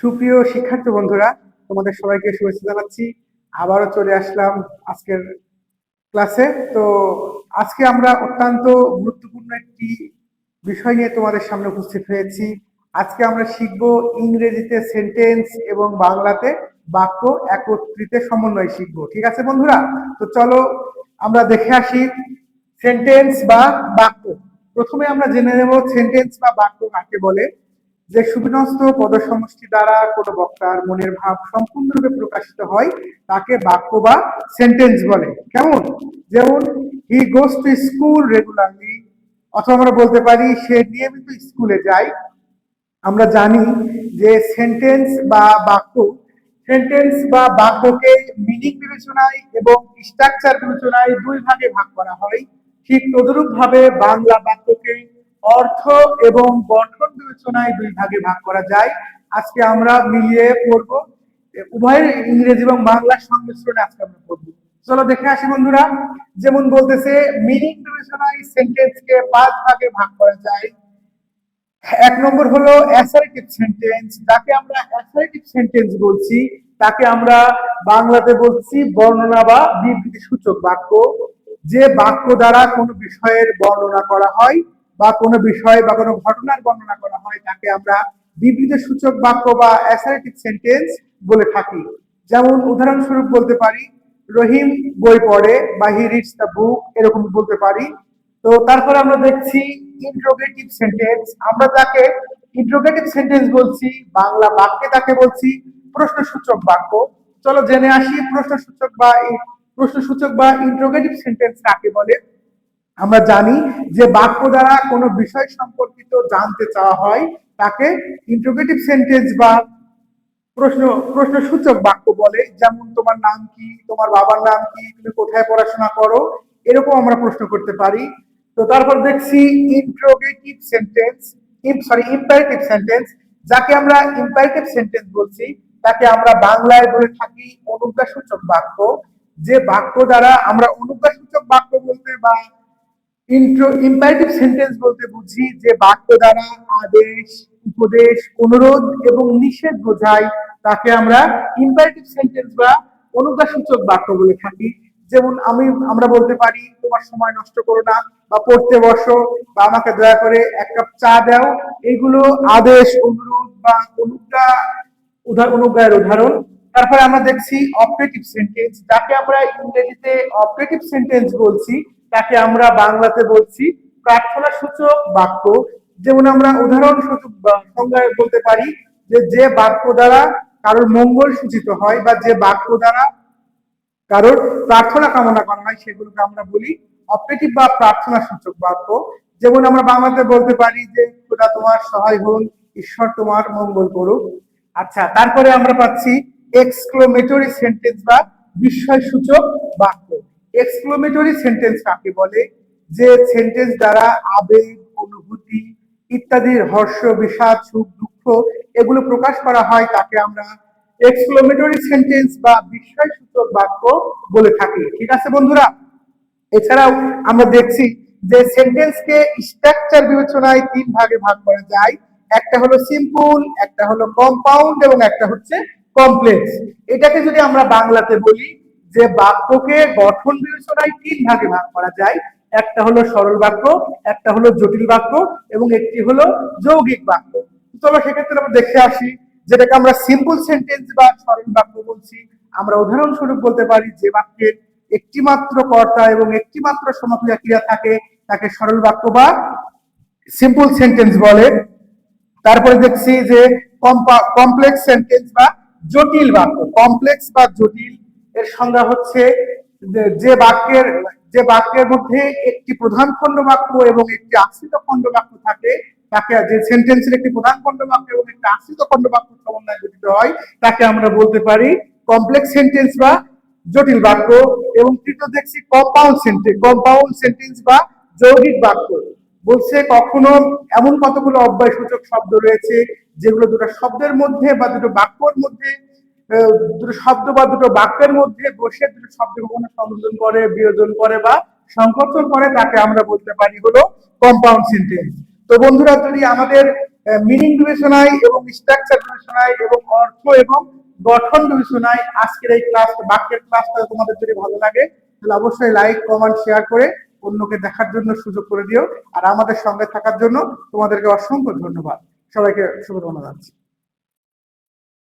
সুপ্রিয় শিক্ষার্থী বন্ধুরা, তোমাদের সবাইকে শুভেচ্ছা জানাচ্ছি। আবারও চলে আসলাম আজকের ক্লাসে। তো আজকে আমরা অত্যন্ত গুরুত্বপূর্ণ একটি বিষয় নিয়ে তোমাদের সামনে উপস্থিত হয়েছি। আজকে আমরা শিখব ইংরেজিতে সেন্টেন্স এবং বাংলাতে বাক্য একত্রিত সমন্বয় শিখব। ঠিক আছে বন্ধুরা? তো চলো আমরা দেখে আসি সেন্টেন্স বা বাক্য। প্রথমে আমরা জেনে নেব সেন্টেন্স বা বাক্য কাকে বলে। যে সুবিন্যস্ত পদসমষ্টি দ্বারা কোনো বক্তার মনের ভাব সম্পূর্ণরূপে প্রকাশিত হয়, তাকে বাক্য বা সেন্টেন্স বলে। কেমন? যেমন he goes to school regularly অথবা আমরা বলতে পারি, সে নিয়মিত স্কুলে যায়। আমরা জানি যে সেন্টেন্স বা বাক্য সেন্টেন্স বা বাক্যকে মিনিং বিবেচনায় এবং স্ট্রাকচার বিবেচনায় দুই ভাগে ভাগ করা হয়। ঠিক তদরূপ ভাবে বাংলা বাক্যকে অর্থ এবং গঠন বিবেচনায় দুই ভাগে ভাগ করা যায়। আজকে আমরা মিলিয়ে পড়ব। উভয়ের ইংরেজি এবং বাংলার সংমিশ্রণে আজকে আমরা পড়ব। চলো দেখে আসি বন্ধুরা, যেমন বলতেছে, মিনিং বিবেচনায় সেন্টেন্সকে পাঁচ ভাগে ভাগ করা যায়। এক নম্বর হলো অ্যাসার্টিভ সেন্টেন্স। যাকে আমরা অ্যাসার্টিভ সেন্টেন্স বলছি, তাকে আমরা বাংলাতে বলছি বর্ণনা বা বিবৃতি সূচক বাক্য। যে বাক্য দ্বারা কোনো বিষয়ের বর্ণনা করা হয় বা কোনো বিষয় বা কোনো ঘটনার বর্ণনা করা হয়, তাকে আমরা বিবৃতি সূচক বাক্য বা অ্যাসার্টিভ সেন্টেন্স বলে থাকি। যেমন উদাহরণস্বরূপ বলতে পারি, রহিম বই পড়ে বা হি রিডস দ্য বুক এরকম বলতে পারি। তো তারপর আমরা দেখছি ইন্ট্রোগেটিভ সেন্টেন্স আমরা তাকে ইন্ট্রোগেটিভ সেন্টেন্স বলছি, বাংলা বাক্যে তাকে বলছি প্রশ্নসূচক বাক্য। চলো জেনে আসি, প্রশ্নসূচক বা প্রশ্নসূচক বা ইন্ট্রোগেটিভ সেন্টেন্স কাকে বলে? আমরা জানি যে বাক্য দ্বারা কোনো বিষয় সম্পর্কিত জানতে চাওয়া হয়, তাকে ইন্ট্রোগেটিভ সেন্টেন্স বা প্রশ্ন, প্রশ্নসূচক বাক্য বলে, যেমন তোমার নাম কি, তোমার বাবার নাম কি, তুমি কোথায় পড়াশোনা করো, এরকম আমরা প্রশ্ন করতে পারি। তো তারপর দেখছি interrogative sentence sorry imperative sentence যাকে আমরা ইম্পারেটিভ সেন্টেন্স বলছি, তাকে আমরা বাংলায় বলে থাকি অনুজ্ঞাসূচক বাক্য। যে বাক্য দ্বারা আমরা অনুজ্ঞাসূচক বাক্য বলতে বা ইন্ট্রো ইম্পারেটিভ সেন্টেন্স বলতে বুঝি যে বাক্য দ্বারা আদেশ, উপদেশ, অনুরোধ এবং নিষেধ বোঝায়। তাকে আমরা ইম্পারেটিভ সেন্টেন্স বা অনুজ্ঞাসূচক বাক্য বলে থাকি। যেমন আমি, আমরা বলতে পারি, তোমার সময় নষ্ট করো না বা পড়তে বসো বা আমাকে দয়া করে এক কাপ চা দাও। এগুলো আদেশ, অনুরোধ বা অনুজ্ঞা, উদাহরণ অনুজ্ঞায়ের উদাহরণ। তারপরে আমরা দেখছি অপারেটিভ সেন্টেন্স যাকে আমরা ইংরেজিতে অপারেটিভ সেন্টেন্স বলছি তাকে আমরা বাংলাতে বলছি প্রার্থনা সূচক বাক্য। যেমন আমরা উদাহরণ সূচক সংজ্ঞায় বলতে পারি যে যে বাক্য দ্বারা কারোর মঙ্গল সূচিত হয় বা যে বাক্য দ্বারা কারোর প্রার্থনা কামনা করা হয় সেগুলোকে আমরা বলি অপারেটিভ বা প্রার্থনা সূচক বাক্য। যেমন আমরা বাংলাতে বলতে পারি যে, খোদা তোমার সহায় হন, ঈশ্বর তোমার মঙ্গল করুক। আচ্ছা তারপরে আমরা পাচ্ছি এক্সক্লোমেটরি সেন্টেন্স বা বিস্ময় সূচক বাক্য। এক্সক্লোমেটরি সেন্টেন্স কাকে বলে, যে সেন্টেন্স দ্বারা আবেগ, অনুভূতি ইত্যাদির হর্ষ, বিষাদ, সুখ, দুঃখ এগুলো প্রকাশ করা হয়, তাকে আমরা এক্সক্লোমেটরি সেন্টেন্স বা বিস্ময় সূচক বাক্য বলে থাকি। ঠিক আছে বন্ধুরা? এছাড়াও আমরা দেখছি যে সেন্টেন্সকে স্ট্রাকচার বিবেচনায় তিন ভাগে ভাগ করা যায়। একটা হলো সিম্পল একটা হলো কম্পাউন্ড এবং একটা হচ্ছে কমপ্লেক্স এটাকে যদি আমরা বাংলাতে বলি যে বাক্যকে গঠন বিবেচনায় তিন ভাগে ভাগ করা যায়। একটা হলো সরল বাক্য, একটা হলো জটিল বাক্য, এবং একটি হলো যৌগিক বাক্য। চলো সেক্ষেত্রে আমরা দেখে আসি, যেটাকে আমরা সিম্পল সেন্টেন্স বা সরল বাক্য বলছি। আমরা উদাহরণস্বরূপ বলতে পারি, যে বাক্যের একটি মাত্র কর্তা এবং একটি মাত্র সমাপিকা ক্রিয়া থাকে, তাকে সরল বাক্য বা সিম্পল সেন্টেন্স বলে। তারপরে দেখছি যে কমপ্লেক্স সেন্টেন্স বা জটিল বাক্য। কমপ্লেক্স বা জটিল এর সংজ্ঞা হচ্ছে যে বাক্যের যে বাক্যের মধ্যে একটি প্রধান খণ্ড বাক্য এবং একটি আশ্রিত খণ্ড বাক্য থাকে, তাকে যে সেন্টেন্সের একটি প্রধান খণ্ড বাক্য এবং একটি আশ্রিত খণ্ড বাক্য সমন্বয় গঠিত হয়, তাকে আমরা বলতে পারি কমপ্লেক্স সেন্টেন্স বা জটিল বাক্য এবং তৃতীয় দেখছি কম্পাউন্ড সেন্টেন্স কম্পাউন্ড সেন্টেন্স বা যৌগিক বাক্য। বলছে কখনো এমন কতগুলো অব্যয় সূচক শব্দ রয়েছে, যেগুলো দুটো শব্দের মধ্যে বা দুটো বাক্যর মধ্যে শব্দ বা দুটো বাক্যের মধ্যে বসে দুটো শব্দ কখনো সংযোজন করে, বিয়োজন করে বা করে, তাকে আমরা বলতে পারি হলো কম্পাউন্ড সেন্টেন্স তো বন্ধুরা, যদি আমাদের মিনিং বিবেচনায় এবং স্ট্রাকচার বিবেচনায় এবং অর্থ এবং গঠন বিবেচনায় আজকের এই ক্লাস বাক্যের ক্লাসটা তোমাদের যদি ভালো লাগে, তাহলে অবশ্যই লাইক কমেন্ট শেয়ার করে অন্যকে দেখার জন্য সুযোগ করে দিও। আর আমাদের সঙ্গে থাকার জন্য তোমাদেরকে অসংখ্য ধন্যবাদ। সবাইকে শুভকামনা জানাচ্ছি।